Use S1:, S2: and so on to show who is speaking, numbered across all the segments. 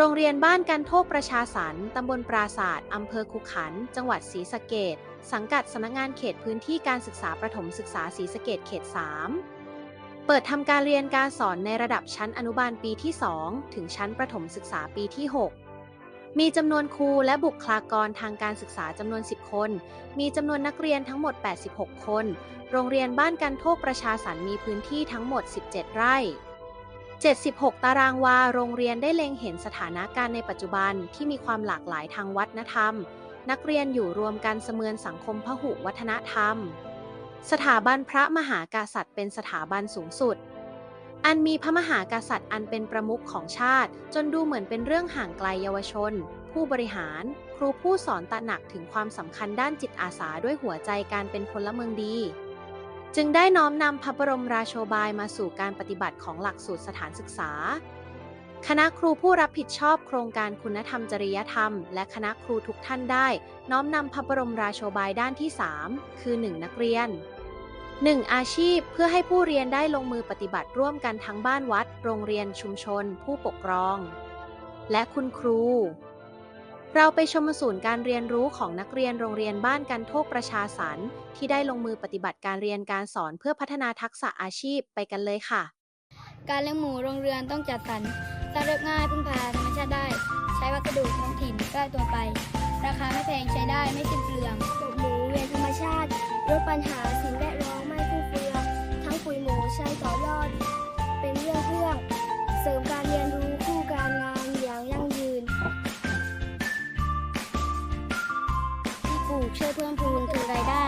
S1: โรงเรียนบ้านกันโทกประชาสรรค์ตำบลปราศาสตร์อำเภอคุขัน จังหวัดศรีสะเกดสังกัดสำนักงานเขตพื้นที่การศึกษาประถมศึกษาศรีสะเกดเขต 3 เปิดทำการเรียนการสอนในระดับชั้นอนุบาลปีที่ 2 ถึงชั้นประถมศึกษาปีที่ 6 มีจำนวนครูและบุคลากรทางการศึกษาจำนวน 10 คน มีจำนวนนักเรียนทั้งหมด 86 คน โรงเรียนบ้านกันโทกประชาสรรมีพื้นที่ทั้งหมด 17 ไร่ 76 ตารางวา โรงเรียนได้เล็งเห็นสถานะการณ์ในปัจจุบันที่มีความหลากหลายทางวัฒนธรรม นักเรียนอยู่รวมกันเสมือนสังคมพหุวัฒนธรรม สถาบันพระมหากษัตริย์เป็นสถาบันสูงสุด อันมีพระมหากษัตริย์อันเป็นประมุขของชาติ จนดูเหมือนเป็นเรื่องห่างไกลเยาวชน ผู้บริหาร ครูผู้สอนตระหนักถึงความสำคัญด้านจิตอาสาด้วยหัวใจการเป็นพลเมืองดี จึงได้น้อมนำพระบรมราโชบายมาสู่การปฏิบัติของหลักสูตรสถานศึกษา คณะครูผู้รับผิดชอบโครงการคุณธรรมจริยธรรม และคณะครูทุกท่านได้ น้อมนำพระบรมราโชบายด้านที่ 3 คือ 1 นักเรียน 1. อาชีพเพื่อให้ผู้เรียนได้ลงมือปฏิบัติร่วมกันทั้งบ้านวัด โรงเรียนชุมชน ผู้ปกครอง และคุณครู เราไปชมศูนย์การเรียนรู้ของนักเรียนโรงเรียนบ้านกันโทกประชาสรรที่ได้ลงมือปฏิบัติการเรียนการสอนเพื่อพัฒนาทักษะอาชีพไปกันเลยค่ะ
S2: การเลี้ยงหมูโรงเรือนต้องจัดสรรสร้างเรียบง่ายพึ่งพาธรรมชาติได้ ใช้วัสดุท้องถิ่นใกล้ตัวไป ราคาไม่แพงใช้ได้ไม่สิ้นเปลือง
S3: ปลูกหมูเวียนธรรมชาติลดปัญหา ช่
S2: วยเพิ่มพูนคือรายได้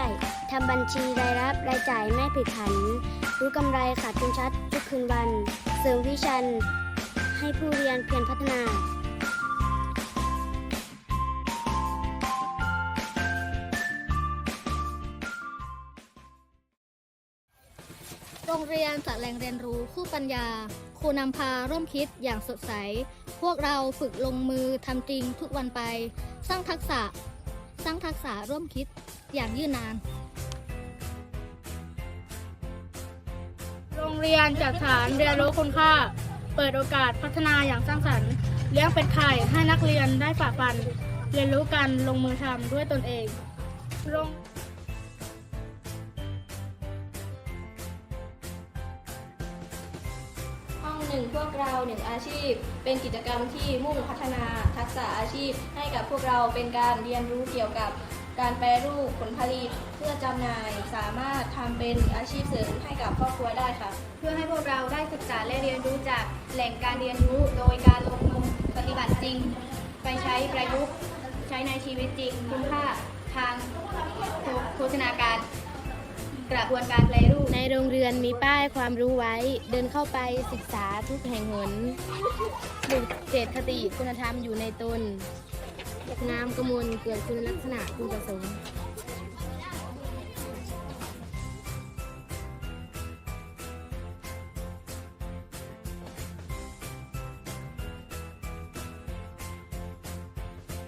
S2: ทำบัญชีรายรับรายจ่ายไม่ผิดผัน รู้กำไรขาดทุนชัดทุกคืนวัน เสริมวิชัน ให้ผู้เรียนเพียรพัฒนา
S4: โรงเรียนจัดแหล่งเรียนรู้คู่ปัญญา ครูนำพาร่วมคิดอย่างสดใส พวกเราฝึกลงมือทำจริงทุกวันไป สร้างทักษะ สร้างทักษะร่วมคิดอย่างยืดนาน
S5: โรงเรียนจัดฐานเรียนรู้คุณค่า เปิดโอกาสพัฒนาอย่างสร้างสรรค์เลี้ยงเป็ดไข่ให้นักเรียนได้ฝ่าฟัน เรียนรู้กันลงมือทำด้วยตนเองโร
S6: ง หนึ่งพวกเราหนึ่งอาชีพ เป็นกิจกรรมที่มุ่งพัฒนาทักษะอาชีพ ให้กับพวกเราเป็นการเรียนรู้เกี่ยวกับการแปรรูปผลผลิตเพื่อจำหน่ายสามารถทำเป็นอาชีพเสริมให้กับครอบครัวได้ค่ะ
S7: เพื่อให้พวกเราได้ศึกษาและเรียนรู้จากแหล่งการเรียนรู้โดยการลงมือปฏิบัติจริง ไปใช้ประยุกต์ใช้ในชีวิตจริง คุณค่าทางโภชนาการ กระบวนการแปรรูป
S2: ในโรงเรียนมีป้ายความรู้ไว้ เดินเข้าไปศึกษาทุกแห่งหนปลูกเจตคติคุณธรรมอยู่ในตนงามกมลเกิดคุณลักษณะคุณประสงค์